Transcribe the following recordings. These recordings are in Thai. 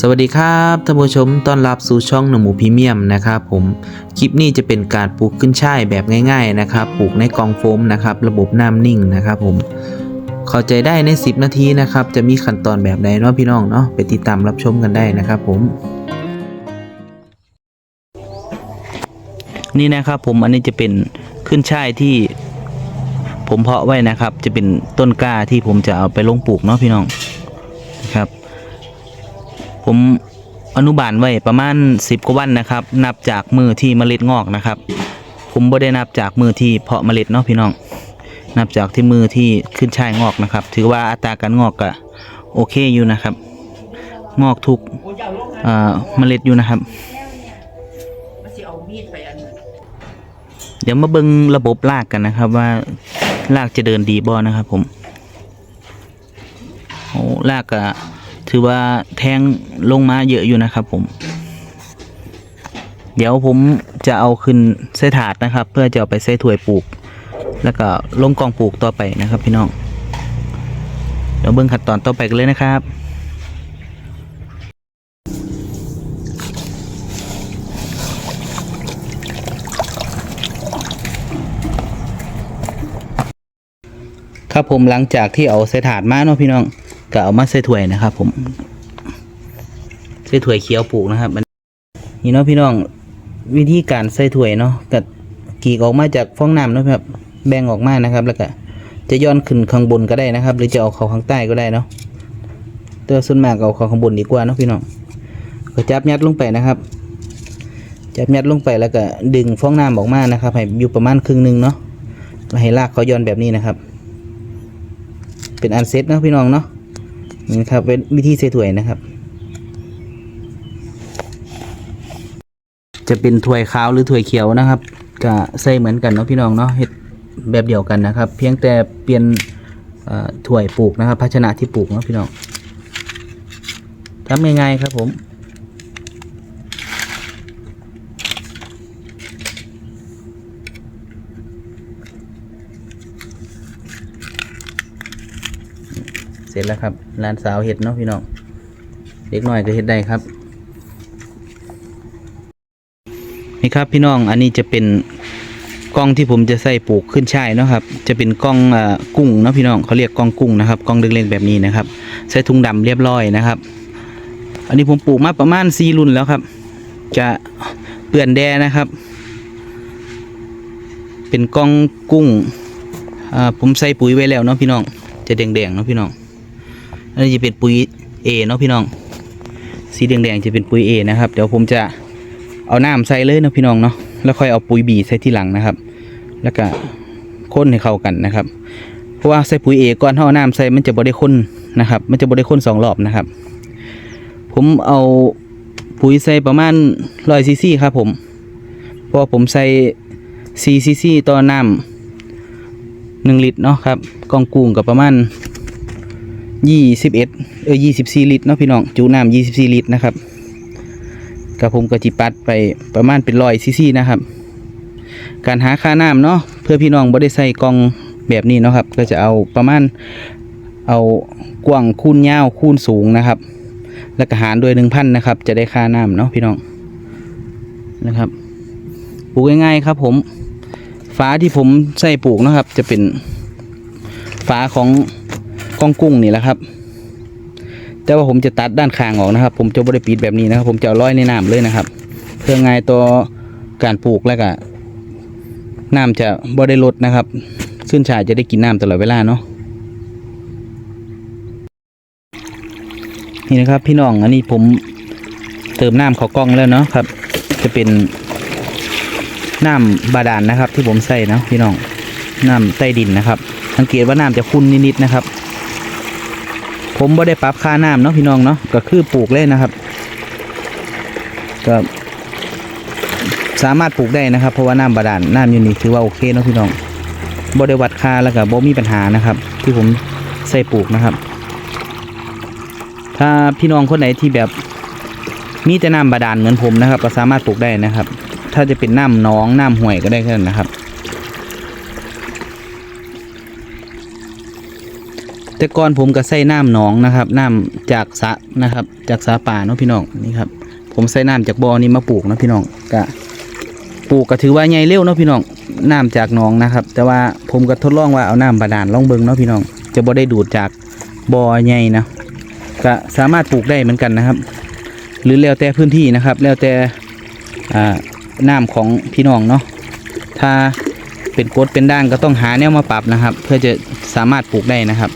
สวัสดีครับท่านผู้ชมต้อนรับสู่ช่องหนูหมูพรีเมียมนะครับผมคลิปนี้จะเป็นการปลูกขึ้นช่ายแบบง่าย ๆนะครับปลูกในกองโฟมนะครับระบบน้ำนิ่งนะครับผมเข้าใจได้ใน 10 นาทีนะครับจะมีขั้นตอนแบบใดเนาะพี่น้องเนาะไปติดตามรับชมกันได้นะครับผม นี่นะครับผมอันนี้จะเป็นขึ้นช่ายที่ ผมเพาะไว้นะครับ จะเป็นต้นกล้าที่ผมจะเอาไปลงปลูกเนาะพี่น้องนะครับ ผมอนุบาลไว้ประมาณ 10 กว่าวันนะครับ นับจากมือที่เมล็ดงอกนะครับ ผมบ่ได้นับจากมือที่เพาะเมล็ดเนาะพี่น้อง นับจากที่มือที่ขึ้นช่ายงอกนะครับ ถือว่าอัตราการงอกก็โอเคอยู่นะครับ งอกทุกเมล็ดอยู่นะครับ เดี๋ยวมาเบิ่งระบบรากกันนะครับ ว่ารากจะเดินดีบ่นะครับ ผมโอ้รากก็ ถือว่าแทงลงมาเยอะอยู่นะครับผม เดี๋ยวผมจะเอาขึ้นใส่ถาดนะครับ เพื่อจะเอาไปใส่ถ้วยปลูก แล้วก็ลงกองปลูกต่อไปนะครับ พี่น้องเดี๋ยวเบิ่งขั้นตอนต่อไปกันเลยนะครับครับผมหลังจากที่เอาใส่ถาดมาเนาะพี่น้อง ก็เอามาใส่ถ้วยนะครับ ผมใส่ถ้วยเขียวปลูกนะครับนี่เนาะพี่น้องวิธีการใส่ถ้วยเนาะก็กรีกออกมาจากฟองน้ำนะครับ แบ่งออกมานะครับ แล้วก็จะย้อนขึ้นข้างบนก็ได้นะครับ หรือจะเอาเข้าข้างใต้ก็ได้เนาะแต่ว่าส่วนมากเอาเข้าข้างบนดีกว่าเนาะพี่น้องก็จับยัดลงไปนะครับจับยัดลงไปแล้วก็ดึงฟองน้ำออกมานะครับ ให้อยู่ประมาณครึ่งหนึงเนาะให้ลากเขาย้อนแบบนี้นะครับ เป็นอันเซ็ตเนาะพี่น้องเนาะ นี่นะครับเป็นวิธีใส่ถ้วยนะครับ จะเป็นถ้วยขาวหรือถ้วยเขียวนะครับก็ใส่เหมือนกันเนาะพี่น้องเนาะเฮ็ดแบบเดียวกันนะครับ เพียงแต่เปลี่ยนเอ่อถ้วยปลูกนะครับ ภาชนะที่ปลูกเนาะพี่น้องทำง่ายๆครับผม ร็จแล้วครับร้านสาวเห็ดเนาะพี่น้องเด็กน้อยก็เห็ดได้ครับ นี่ครับพี่น้องอันนี้จะเป็นกล้องที่ผมจะใส่ปลูกขึ้นช่ายเนาะครับ จะเป็นกล้องอกุ้งเนาะพี่น้องเขาเรียกกล้องกุ้งนะครับกล้องเล็กๆแบบนี้นะครับ ใส่ถุงดำเรียบร้อยนะครับ อันนี้ผมปลูกมาประมาณสี่รุ่นแล้วครับ จะเปื่อนแดนะครับ เป็นกล้องกุ้งอ่าผมใส่ปุ๋ยไว้แล้วเนาะพี่น้อง จะแดงๆเนาะพี่น้อง อันนี้จะเป็นปุ๋ย A เนาะพี่น้อง สีแดงๆจะเป็นปุ๋ย A นะครับ เดี๋ยวผมจะเอาน้ำใส่เลยนะพี่น้องเนาะ แล้วค่อยเอาปุ๋ย B ใส่ที่หลังนะครับ แล้วก็ค้นให้เข้ากันนะครับ เพราะว่าใส่ปุ๋ย A ก่อนเอาน้ำใส่มันจะบ่ได้ข้นนะครับ มันจะบ่ได้ข้นสองรอบนะครับ ผมเอาปุ๋ยใส่ประมาณร้อยซีซีครับผม เพราะผมใส่ซีซีซีต่อน้ำหนึ่งลิตรเนาะครับ กองกุ้งกับประมาณ ยี่สิบเอ็ดเออยี่สิบสี่ลิตรเนาะพี่น้องจูน้ำยี่สิบสี่ลิตรนะครับกับผมก็จิปัดไปประมาณเป็นร้อยซีซีนะครับ การหาค่าน้ำเนาะเพื่อพี่น้องบ่ได้ใส่กล่องแบบนี้เนาะครับก็จะเอาประมาณเอากว้างคูณยาวคูณสูงนะครับ แล้วก็หารด้วยหนึ่งพันนะครับ จะได้ค่าน้ำเนาะพี่น้องนะครับปลูกง่ายๆครับผมฝาที่ผมใส่ปลูกนะครับ จะเป็นฝาของ กล้องกุ้งนี่แหละครับ แต่ว่าผมจะตัดด้านข้างออกนะครับ ผมจะบริปิดแบบนี้นะครับ ผมจะร้อยในน้ำเลยนะครับ เพื่อง่ายต่อการปลูกแล้วก็น้ำจะบ่ได้ลดนะครับขึ้นชายจะได้กินน้ำตลอดเวลาเนาะนี่นะครับพี่น้องอันนี้ผมเติมน้ำเขากล้องแล้วเนาะครับ จะเป็นน้ำบาดาลนะครับ ที่ผมใส่นะพี่น้องน้ำใต้ดินนะครับ สังเกตว่าน้ำจะขุ่นนิดๆนะครับ ผมบ่ได้ปรับค่าน้ำเนาะพี่น้องเนาะก็คือปลูกเลยนะครับก็สามารถปลูกได้นะครับ เพราะว่าน้ำบาดาลน้ำอยู่นี่ถือว่าโอเคเนาะพี่น้องบ่ได้วัดค่าแล้วก็บ่มีปัญหานะครับ ที่ผมใส่ปลูกนะครับ ถ้าพี่น้องคนไหนที่แบบมีแต่น้ำบาดาลเหมือนผมนะครับ ก็สามารถปลูกได้นะครับ ถ้าจะเป็นน้ำหนองน้ำห้วยก็ได้แค่นั้นนะครับ แต่ก่อนผมก็ใส่น้ำหนองนะครับน้ำจากสะนะครับ จากสระป่าเนาะพี่น้องนี่ครับ ผมใส่น้ำจากบ่อนี้มาปลูกเนาะพี่น้องก็ปลูกก็ถือว่าใหญ่เร็วเนาะพี่น้องน้ำจากหนองนะครับ แต่ว่าผมก็ทดลองว่าเอาน้ำบาดาลลองเบิงเนาะพี่น้อง จะบ่ได้ดูดจากบ่อใหญ่นะก็สามารถปลูกได้เหมือนกันนะครับ หรือแล้วแต่พื้นที่นะครับ แล้วแต่อ่าน้ำของพี่น้องเนาะถ้าเป็นกดเป็นด่างก็ต้องหาแนวมาปรับนะครับ เพื่อจะสามารถปลูกได้นะครับ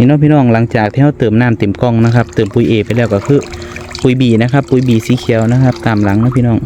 นี่เน้องพี่น้องหลังจากที่เราเติมน้ำเต็มกล้องนะครับ เติมปุ๋ยเอไปแล้วก็คือปุ๋ยบีนะครับ ปุ๋ยบีสีเขียวนะครับ ตามหลังนะพี่น้อง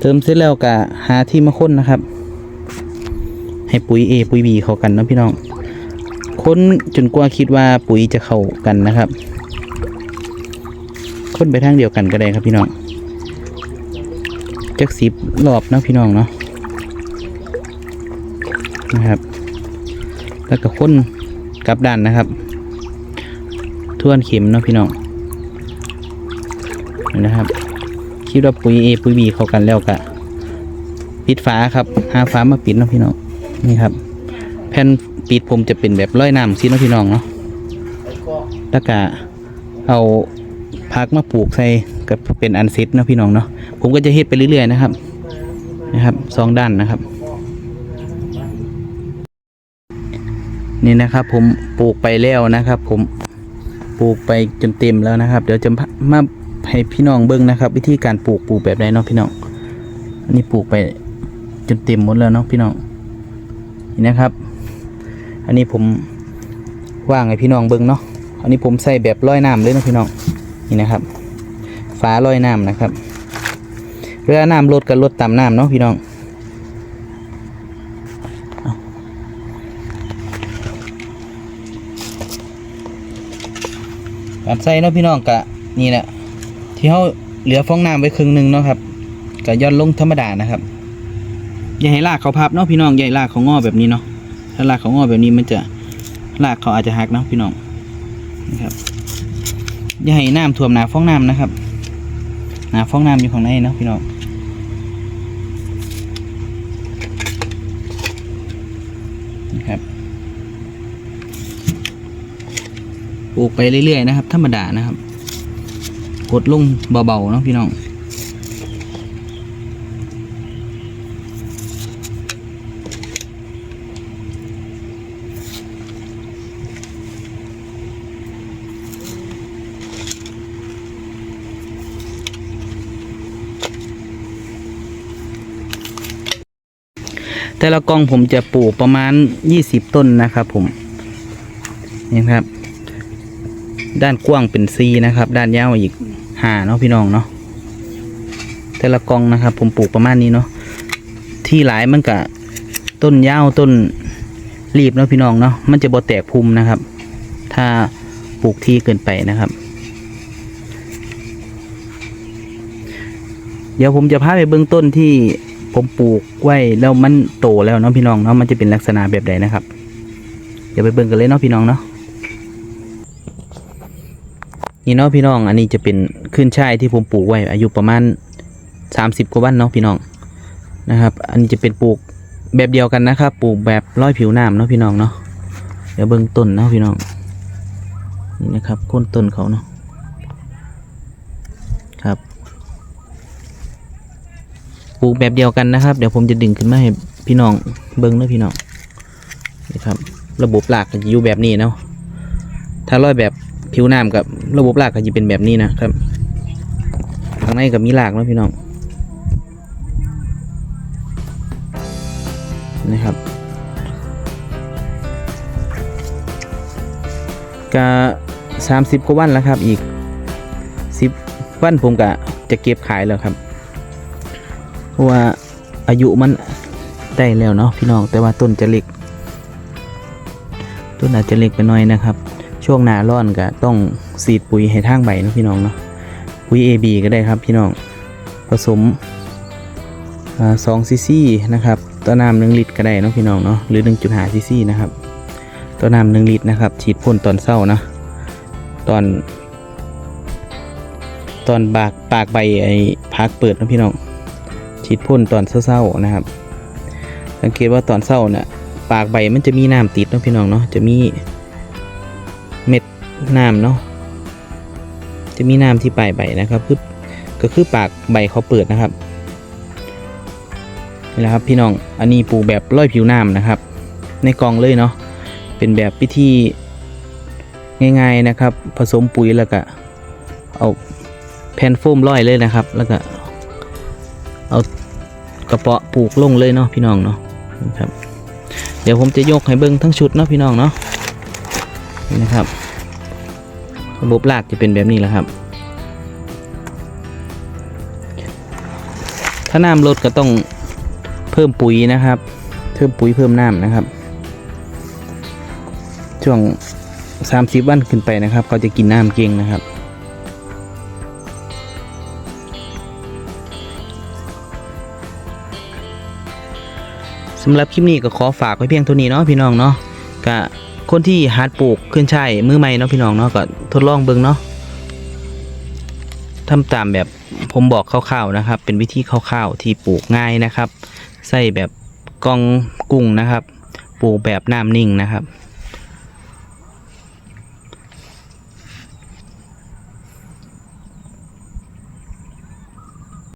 เติมเสร็จแล้วก็หาที่มาค้นนะครับ ให้ปุ๋ยเอปุ๋ยบีเข้ากันนะพี่น้องค้นจนกว่าคิดว่าปุ๋ยจะเข้ากันนะครับค้นไปทางเดียวกันก็ได้ครับพี่น้องจักสิบรอบนะพี่น้องเนาะนะครับ แล้วก็ค้น กลับด้านนะครับทวนเข็มเนาะพี่น้องนี่นะครับคิดว่าปุ๋ยเอปุ๋ยบีเข้ากันแล้วก็ปิดฝาครับหาฝามาปิดเนาะพี่น้องนี่ครับ แผ่นปิดผมจะเป็นแบบร้อยน้ำซีเนาะพี่น้องเนาะแล้วก็เอาพักมาปลูกใส่ก็เป็นอันเซ็ตเนาะพี่น้องเนาะผมก็จะเฮ็ดไปเรื่อยๆนะครับนะครับสองด้านนะครับ นี่นะครับ ผมปลูกไปแล้วนะครับ ผมปลูกไปจนเต็มแล้วนะครับ เดี๋ยวจะมาให้พี่น้องเบิ้งนะครับ วิธีการปลูกปลูกแบบไหนเนาะพี่น้องอันนี้ปลูกไปจนเต็มหมดแล้วเนาะพี่น้องนี่นะครับ อันนี้ผมว่างให้พี่น้องเบิ้งเนาะอันนี้ผมใส่แบบร้อยน้ำเลยเนาะพี่น้องนี่นะครับฝาร้อยน้ำนะครับเวลาน้ำลดก็ลดตามน้ำเนาะพี่น้อง การใส่เนาะพี่น้องกะนี่แหละที่เขาเหลือฟองน้ำไว้ครึ่งหนึ่งเนาะครับกะย่อนลงธรรมดานะครับอย่าให้ลากเขาพับเนาะพี่น้องอย่าให้ลากเขางอแบบนี้เนาะถ้าลากเขางอแบบนี้มันจะลากเขาอาจจะหักเนาะพี่น้องนะครับอย่าให้น้ำท่วมหนาฟองน้ำนะครับหนาฟองน้ำอยู่ข้างในเนาะพี่น้องนะครับ ปลูกไปเรื่อยๆนะครับ ธรรมดานะครับ กดลงเบาๆเนาะพี่น้องแต่ละกล่องผมจะปลูกประมาณ 20 ต้นนะครับผม นี่ครับ ด้านกว้างเป็นซีนะครับ ด้านยาวอีกหาเนาะพี่น้องเนาะแต่ละกองนะครับ ผมปลูกประมาณนี้เนาะที่หลายมันกะต้นยาวต้นรีบเนาะพี่น้องเนาะมันจะบ่แตกภูมินะครับ ถ้าปลูกที่เกินไปนะครับ เดี๋ยวผมจะพาไปเบื้องต้นที่ผมปลูกไว้แล้วมันโตแล้วเนาะพี่น้องเนาะมันจะเป็นลักษณะแบบใดนะครับ เดี๋ยวไปเบิ่งกันเลยเนาะพี่น้องเนาะ นี่เนาะพี่น้อง อันนี้จะเป็นขึ้นช่ายที่ผมปลูกไว้อายุประมาณสามสิบกว่าวันเนาะพี่น้องนะครับ อันนี้จะเป็นปลูกแบบเดียวกันนะครับ ปลูกแบบร้อยผิวน้ำเนาะพี่น้องเนาะ เดี๋ยวเบิ่งต้นเนาะพี่น้อง นี่นะครับโค้นต้นเขาเนาะ ครับ ปลูกแบบเดียวกันนะครับ เดี๋ยวผมจะดึงขึ้นมาให้พี่น้องเบิ่งเนาะพี่น้อง นี่ครับ ระบบหลักจะอยู่แบบนี้เนาะ ถ้าร้อยแบบ ผิวน้ำกับระบบรากก็จะเป็นแบบนี้นะครับข้างในกับมีรากนะพี่น้องนะครับก็สามสิบกว่าวันแล้วครับอีกสิบวันผมก็จะเก็บขายแล้วครับ เพราะว่าอายุมันได้แล้วเนาะพี่น้องแต่ว่าต้นจะเล็กต้นอาจจะเล็กไปหน่อยนะครับ ช่วงหน้าร้อนก็ต้องสีดปุ๋ยให้ทางใบนะพี่น้องเนาะปุ๋ย AB ก็ได้ครับพี่น้องผสมสองซีซีนะครับต่อน้ำหนึ่งลิตรก็ได้นะพี่น้องเนาะหรือ1.5ซีซีนะครับต่อน้ำหนึ่งลิตรนะครับฉีดพ่นตอนเศร้านะตอนตอนบากปากใบไอ้พักเปิดนะพี่น้องฉีดพ่นตอนเศร้าๆนะครับ สังเกตว่าตอนเศร้าน่ะปากใบมันจะมีน้ำติดนะพี่น้องเนาะจะมี น้ำเนาะจะมีน้ำที่ปลายใบนะครับคือก็คือปากใบเขาเปิดนะครับนี่แหละครับพี่น้องอันนี้ปลูกแบบร้อยผิวน้ำนะครับ ในกองเลยเนาะเป็นแบบพิธีง่ายๆนะครับ ผสมปุ๋ยแล้วก็เอาแผ่นโฟมร้อยเลยนะครับ แล้วก็เอากระเปาะปลูกลงเลยเนาะพี่น้องเนาะนะครับ เดี๋ยวผมจะยกให้เบิ้งทั้งชุดเนาะพี่น้องเนาะนี่นะครับ ระบบลากจะเป็นแบบนี้แหละครับ ถ้าน้ำลดก็ต้องเพิ่มปุ๋ยนะครับ เพิ่มปุ๋ยเพิ่มน้ำนะครับ ช่วง 30 วันขึ้นไปนะครับ เขาจะกินน้ำเก่งนะครับสำหรับคลิปนี้ก็ขอฝากไว้เพียงเท่านี้เนาะพี่น้องเนาะก็ คนที่หัดปลูกขึ้นใช่มือใหม่เนาะพี่น้องเนาะก็ทดลองเบิ่งเนาะทำตามแบบผมบอกคร่าวๆนะครับ เป็นวิธีคร่าวๆที่ปลูกง่ายนะครับ ใส่แบบกองกุ้งนะครับ ปลูกแบบน้ำนิ่งนะครับ